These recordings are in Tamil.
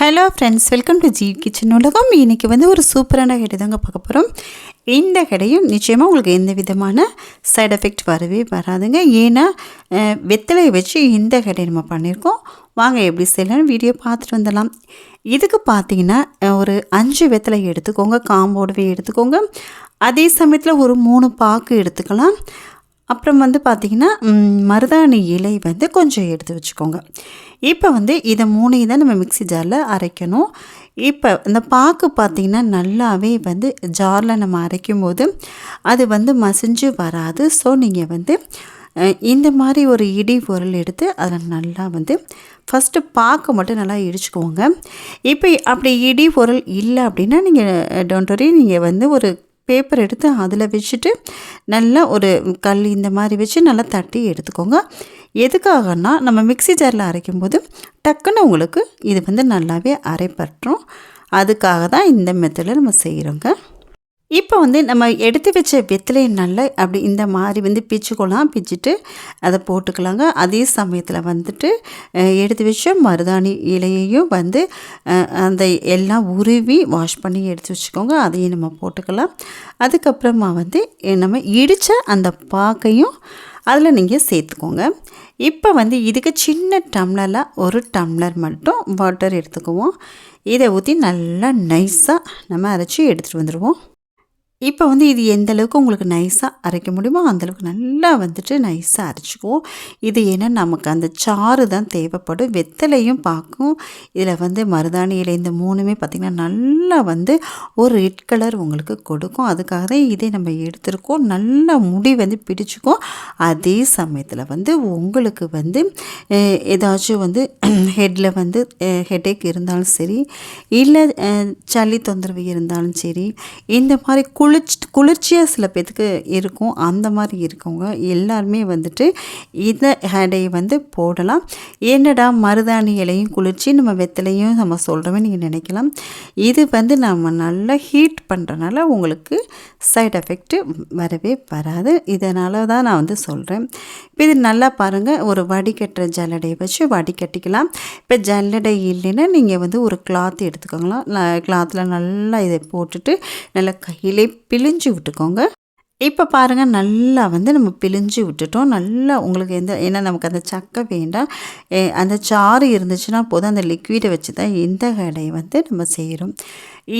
Hello friends welcome to G kitchen உலகம். இன்றைக்கி வந்து ஒரு சூப்பரான கடை தாங்க பார்க்க போகிறோம் இந்த கடையும் நிச்சயமாக உங்களுக்கு எந்த விதமான சைட் எஃபெக்ட் வரவே வராதுங்க. ஏன்னா வெத்தலையை வச்சு இந்த கடையை நம்ம பண்ணியிருக்கோம். வாங்க எப்படி செய்யலாம்னு வீடியோ பார்த்துட்டு வந்துடலாம். இதுக்கு பார்த்தீங்கன்னா ஒரு அஞ்சு வெத்தலை எடுத்துக்கோங்க. காம்போடவே எடுத்துக்கோங்க. அதே சமயத்தில் ஒரு மூணு பாக்கு எடுத்துக்கலாம். அப்புறம் வந்து பார்த்திங்கன்னா மருதாணி இலை வந்து கொஞ்சம் எடுத்து வச்சுக்கோங்க. இப்போ வந்து இதை மூணையும் தான் நம்ம மிக்ஸி ஜாரில் அரைக்கணும். இப்போ இந்த பாக்கு பார்த்திங்கன்னா நல்லாவே வந்து ஜாரில் நம்ம அரைக்கும் போது அது வந்து மசிஞ்சு வராது. ஸோ நீங்கள் வந்து இந்த மாதிரி ஒரு இடி பொருள் எடுத்து அதில் நல்லா வந்து ஃபஸ்ட்டு பாக்கு மட்டும் நல்லா இடிச்சுக்கோங்க. இப்போ அப்படி இடி பொருள் இல்லை அப்படின்னா நீங்கள் டோன்ட் வரி நீங்கள் வந்து ஒரு பேப்பர் எடுத்து அதில் வச்சுட்டு நல்லா ஒரு கல் இந்த மாதிரி வச்சு நல்லா தட்டி எடுத்துக்கோங்க. எதுக்காகனா நம்ம மிக்ஸி ஜாரில் அரைக்கும்போது டக்குன்னு உங்களுக்கு இது வந்து நல்லாவே அரைப்பற்றும். அதுக்காக தான் இந்த மெத்தடில் நம்ம செய்கிறோங்க இப்போ வந்து நம்ம எடுத்து வச்ச வெத்தலையை நல்லா அப்படி இந்த மாதிரி வந்து பிச்சுக்கலாம் பிச்சுட்டு அதை போட்டுக்கலாங்க. அதே சமயத்தில் வந்துட்டு எடுத்து வச்ச மருதாணி இலையையும் வந்து அந்த எல்லாம் உருவி வாஷ் பண்ணி எடுத்து வச்சுக்கோங்க. அதையும் நம்ம போட்டுக்கலாம். அதுக்கப்புறமா வந்து நம்ம இடித்த அந்த பாக்கையும் அதில் நீங்கள் சேர்த்துக்கோங்க. இப்போ வந்து இதுக்கு சின்ன டம்ளரில் ஒரு டம்ளர் மட்டும் வாட்டர் எடுத்துக்குவோம். இதை ஊற்றி நல்லா நைஸாக நம்ம அரைச்சி எடுத்துகிட்டு வந்துடுவோம் இப்போ வந்து இது எந்த அளவுக்கு உங்களுக்கு நைஸாக அரைக்க முடியுமோ அந்தளவுக்கு நல்லா வந்துட்டு நைஸாக அரைச்சிக்குவோம் இது ஏன்னா நமக்கு அந்த சாறு தான் தேவைப்படும். வெத்தலையும் பார்க்கும் இதில் வந்து மருதாணி இலை இந்த மூணுமே பார்த்திங்கன்னா நல்லா வந்து ஒரு ரெட் கலர் உங்களுக்கு கொடுக்கும். அதுக்காக தான் இதை நம்ம எடுத்திருக்கோம். நல்லா முடி வந்து பிடிச்சிக்கும். அதே சமயத்தில் வந்து உங்களுக்கு வந்து ஏதாச்சும் வந்து ஹெட்டில் வந்து ஹெட்டேக் இருந்தாலும் சரி இல்லை சளி தொந்தரவு இருந்தாலும் சரி இந்த மாதிரி குளிர்ச்சி குளிர்ச்சியாக சில பேர்த்துக்கு இருக்கும். அந்த மாதிரி இருக்கவங்க எல்லாருமே வந்துட்டு இந்த ஹேடையை வந்து போடலாம். என்னடா மருதாணி இலையும் குளிர்ச்சி நம்ம வெத்தலையும் நம்ம சொல்கிறோமே நீங்கள் நினைக்கலாம். இது வந்து நம்ம நல்லா ஹீட் பண்ணுறனால உங்களுக்கு சைட் எஃபெக்ட்டு வரவே வராது. இதனால தான் நான் வந்து சொல்கிறேன் இப்போ இது நல்லா பாருங்கள் ஒரு வடிகட்டுற ஜல்லடையை வச்சு வடிகட்டிக்கலாம். இப்போ ஜல்லடை இல்லைன்னா நீங்கள் வந்து ஒரு கிளாத் எடுத்துக்கோங்களா கிளாத்தில் நல்லா இதை போட்டுட்டு நல்லா கையிலே பிழிஞ்சு விட்டுக்கோங்க. இப்போ பாருங்கள் நல்லா வந்து நம்ம பிழிஞ்சு விட்டுட்டோம். நல்லா உங்களுக்கு எந்த ஏன்னா நமக்கு அந்த சக்கை வேண்டாம். அந்த சாறு இருந்துச்சுன்னா போதும். அந்த லிக்விடை வச்சு தான் இந்த கடையை வந்து நம்ம செய்கிறோம்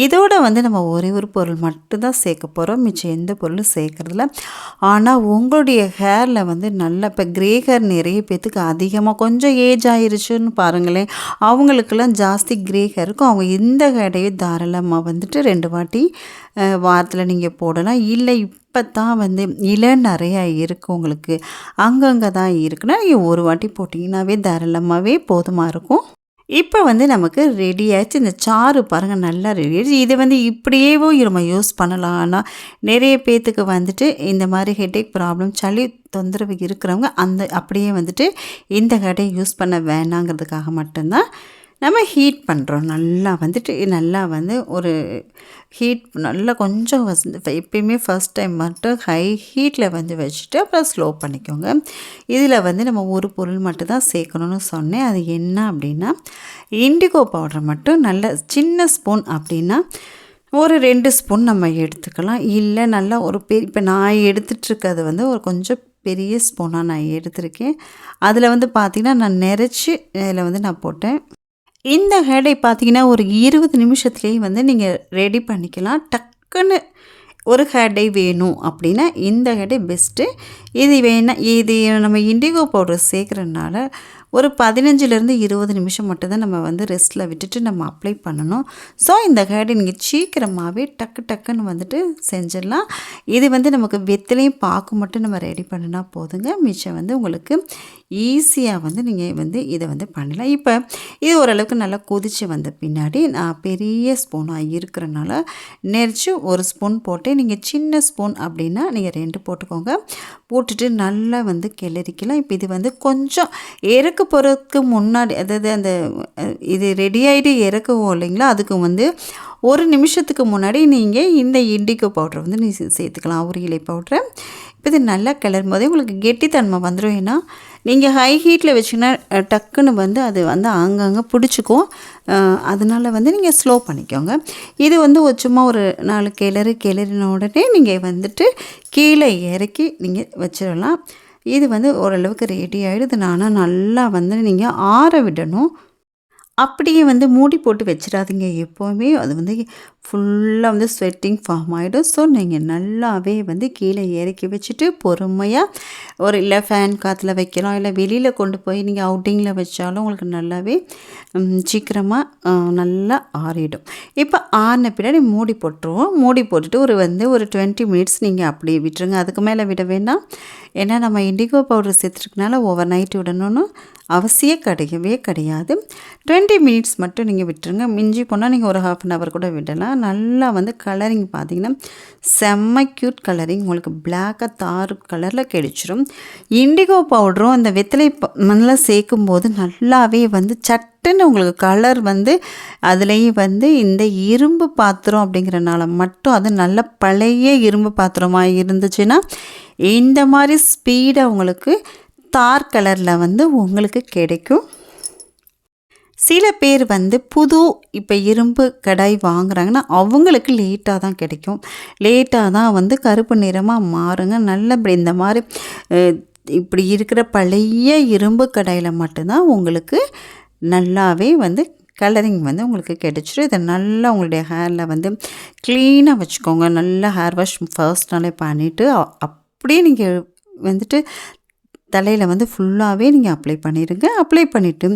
இதோட வந்து நம்ம ஒரே ஒரு பொருள் மட்டும்தான் சேர்க்க போகிறோம் மிச்சம் எந்த பொருளும் சேர்க்கறதில்ல. ஆனால் உங்களுடைய ஹேரில் வந்து நல்லா இப்போ கிரே ஹேர் நிறைய பேத்துக்கு அதிகமாக கொஞ்சம் ஏஜ் ஆயிருச்சுன்னு பாருங்களேன். அவங்களுக்கெல்லாம் ஜாஸ்தி கிரே ஹேர் இருக்கும். அவங்க இந்த கடையை தாராளமாக வந்துட்டு ரெண்டு வாட்டி வாரத்தில் நீங்கள் போடலாம். இல்லை இப்போ தான் வந்து இலை நிறையா இருக்குது உங்களுக்கு. அங்கங்கே தான் இருக்குன்னா நீங்கள் ஒரு வாட்டி போட்டிங்கன்னாவே தாராளமாகவே போதுமாக இருக்கும். இப்போ வந்து நமக்கு ரெடி ஆயிடுச்சு இந்த சாறு பாருங்கள் நல்லா ரெடி ஆயிடுச்சு. இதை வந்து இப்படியேவோ நம்ம யூஸ் பண்ணலாம். ஆனால் நிறைய பேத்துக்கு வந்துட்டு இந்த மாதிரி ஹெட்டேக் ப்ராப்ளம் சளி தொந்தரவு இருக்கிறவங்க அந்த அப்படியே வந்துட்டு இந்த கடையை யூஸ் பண்ண வேணாங்கிறதுக்காக மட்டும்தான் நம்ம ஹீட் பண்ணுறோம் நல்லா வந்துட்டு நல்லா வந்து ஒரு ஹீட் நல்லா கொஞ்சம் வந்து எப்பயுமே ஃபஸ்ட் டைம் மட்டும் ஹை ஹீட்டில் வந்து வச்சுட்டு அப்புறம் ஸ்லோ பண்ணிக்கோங்க. இதில் வந்து நம்ம ஒரு பொருள் மட்டும் தான் சேர்க்கணும்னு சொன்னேன். அது என்ன அப்படின்னா இண்டிகோ பவுடர் மட்டும் நல்ல சின்ன ஸ்பூன் அப்படின்னா ஒரு ரெண்டு ஸ்பூன் நம்ம எடுத்துக்கலாம். இல்லை நல்லா ஒரு பெரிய இப்போ நான் எடுத்துகிட்ருக்கிறது வந்து ஒரு கொஞ்சம் பெரிய ஸ்பூனாக நான் எடுத்திருக்கேன். அதில் வந்து பார்த்திங்கன்னா நான் நிறச்சி இதில் வந்து நான் போட்டேன். இந்த ஹேடை பார்த்தீங்கன்னா ஒரு இருபது நிமிஷத்துலேயே வந்து நீங்கள் ரெடி பண்ணிக்கலாம். டக்குன்னு ஒரு ஹேடை வேணும் அப்படின்னா இந்த ஹேடை பெஸ்ட்டு இது வேணால் இது நம்ம இண்டிகோ பவுடர் சேர்க்குறதுனால ஒரு பதினஞ்சுலேருந்து இருபது நிமிஷம் மட்டும்தான் நம்ம வந்து ரெஸ்ட்டில் விட்டுட்டு நம்ம அப்ளை பண்ணணும். ஸோ இந்த ஹேடை நீங்கள் சீக்கிரமாகவே டக்கு டக்குன்னு வந்துட்டு செஞ்சிடலாம். இது வந்து நமக்கு வெத்திலையும் பாக்கு மட்டும் நம்ம ரெடி பண்ணினா போதுங்க. மிச்சம் வந்து உங்களுக்கு ஈஸியாக வந்து நீங்கள் வந்து இதை வந்து பண்ணலாம். இப்போ இது ஓரளவுக்கு நல்லா கொதித்து வந்த பின்னாடி நான் பெரிய ஸ்பூனாக இருக்கிறனால நெரிச்சு ஒரு ஸ்பூன் போட்டு நீங்கள் சின்ன ஸ்பூன் அப்படின்னா நீங்கள் ரெண்டு போட்டுக்கோங்க. போட்டுட்டு நல்லா வந்து கிளறிக்கலாம். இப்போ இது வந்து கொஞ்சம் இறக்க போகிறதுக்கு முன்னாடி அதாவது அந்த இது ரெடி ஆகிட்டு இறக்குவோம் இல்லைங்களா? அதுக்கு வந்து ஒரு நிமிஷத்துக்கு முன்னாடி நீங்கள் இந்த இண்டிகோ பவுட்ரை வந்து நீ சேர்த்துக்கலாம். ஒரு இலை பவுட்ரை இப்போ இது நல்லா கிளறும் போதே உங்களுக்கு கெட்டித்தன்மை வந்துடும் ஏன்னா நீங்கள் ஹை ஹீட்டில் வச்சிங்கன்னா டக்குன்னு வந்து அது வந்து அங்கங்கே பிடிச்சிக்கும். அதனால் அதனால வந்து நீங்கள் ஸ்லோ பண்ணிக்கோங்க. இது வந்து ஒரு சும்மா ஒரு நாலு கிளறு கிளறின உடனே நீங்கள் வந்துட்டு கீழே இறக்கி நீங்கள் வச்சிடலாம். இது வந்து ஓரளவுக்கு ரெடி ஆகிடுது ஆனால் நல்லா வந்து நீங்கள் ஆற விடணும். அப்படியே வந்து மூடி போட்டு வச்சிடாதீங்க. எப்போவுமே அது வந்து ஃபுல்லாக வந்து ஸ்வெட்டிங் ஃபார்ம் ஆகிடும் ஸோ நீங்கள் நல்லாவே வந்து கீழே இறக்கி வச்சுட்டு பொறுமையாக ஒரு இல்லை ஃபேன் காற்றுல வைக்கலாம். இல்லை வெளியில் கொண்டு போய் நீங்கள் அவுட்டிங்கில் வச்சாலும் உங்களுக்கு நல்லாவே சீக்கிரமாக நல்லா ஆறிடும். இப்போ ஆறின பின்னாடி மூடி போட்டுருவோம். மூடி போட்டுட்டு ஒரு வந்து ஒரு டுவெண்ட்டி மினிட்ஸ் நீங்கள் அப்படியே விட்டுருங்க. அதுக்கு மேலே விட வேண்டாம். ஏன்னா நம்ம இண்டிகோ பவுடர் சேர்த்துருக்கனால ஓவர் நைட் விடணும்னு அவசியம் கிடையவே கிடையாது. டுவெண்ட்டி மினிட்ஸ் மட்டும் நீங்கள் விட்டுருங்க. மிஞ்சி போனால் நீங்கள் ஒரு ஹாஃப் அன் ஹவர் கூட விடலாம். நல்லா வந்து கலரிங் பார்த்தீங்கன்னா செம்ம க்யூட் கலரிங் உங்களுக்கு பிளாக்காக தார் கலரில் கிடைச்சிரும். இண்டிகோ பவுடரும் அந்த வெத்தலை நல்லா சேர்க்கும் போது நல்லாவே வந்து சட்டுன்னு உங்களுக்கு கலர் வந்து அதுலேயும் வந்து இந்த இரும்பு பாத்திரம் அப்படிங்கிறனால மட்டும் அது நல்ல பழைய இரும்பு பாத்திரமாக இருந்துச்சுன்னா இந்த மாதிரி ஸ்பீடாக உங்களுக்கு தார் கலரில் வந்து உங்களுக்கு கிடைக்கும். சில பேர் வந்து புது இப்போ இரும்பு கடாய் வாங்குறாங்கன்னா அவங்களுக்கு லேட்டாக தான் கிடைக்கும். லேட்டாக தான் வந்து கருப்பு நிறமாக மாறுங்க. நல்ல இந்த மாதிரி இப்படி இருக்கிற பழைய இரும்பு கடாயில் மட்டும்தான் உங்களுக்கு நல்லாவே வந்து கலரிங் வந்து உங்களுக்கு கிடைச்சிரும். இதை நல்லா உங்களுடைய ஹேரில் வந்து க்ளீனாக வச்சுக்கோங்க. நல்லா ஹேர் வாஷ் ஃபர்ஸ்ட் நாளே பண்ணிவிட்டு அப்படியே நீங்கள் வந்துட்டு தலையில் வந்து ஃபுல்லாகவே நீங்கள் அப்ளை பண்ணிடுங்க அப்ளை பண்ணிவிட்டு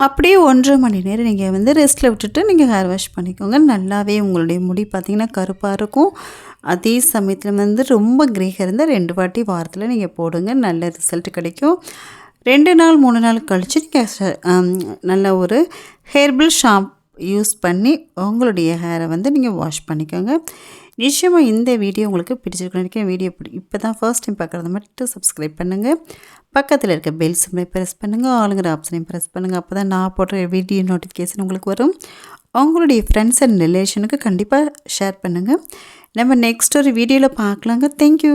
அப்படியே ஒன்றரை மணி நேரம் நீங்கள் வந்து ரெஸ்ட்டில் விட்டுட்டு நீங்கள் ஹேர் வாஷ் பண்ணிக்கோங்க. நல்லாவே உங்களுடைய முடி பார்த்திங்கன்னா கருப்பாக இருக்கும். அதே சமயத்தில் வந்து ரொம்ப கிரேக இருந்தால் ரெண்டு வாட்டி வாரத்தில் நீங்கள் போடுங்க. நல்ல ரிசல்ட் கிடைக்கும். ரெண்டு நாள் மூணு நாள் கழித்து நீங்கள் நல்ல ஒரு ஹேர்பிள் ஷாம்ப் யூஸ் பண்ணி உங்களுடைய ஹேரை வந்து நீங்கள் வாஷ் பண்ணிக்கோங்க. நிச்சயமாக இந்த வீடியோ உங்களுக்கு பிடிச்சிருக்கணும் வீடியோ பிடி இப்போ தான் ஃபர்ஸ்ட் டைம் பார்க்குறத மட்டும் சப்ஸ்கிரைப் பண்ணுங்கள் பக்கத்தில் இருக்க பெல் சிம்மை ப்ரெஸ் பண்ணுங்கள் ஆளுங்கிற ஆப்ஷனையும் ப்ரெஸ் பண்ணுங்கள் அப்போ தான் நான் போடுற வீடியோ நோட்டிஃபிகேஷன் உங்களுக்கு வரும். உங்களுடைய ஃப்ரெண்ட்ஸ் அண்ட் ரிலேஷனுக்கு கண்டிப்பாக ஷேர் பண்ணுங்கள் நம்ம நெக்ஸ்ட் ஒரு வீடியோவில் பார்க்கலாங்க தேங்க்யூ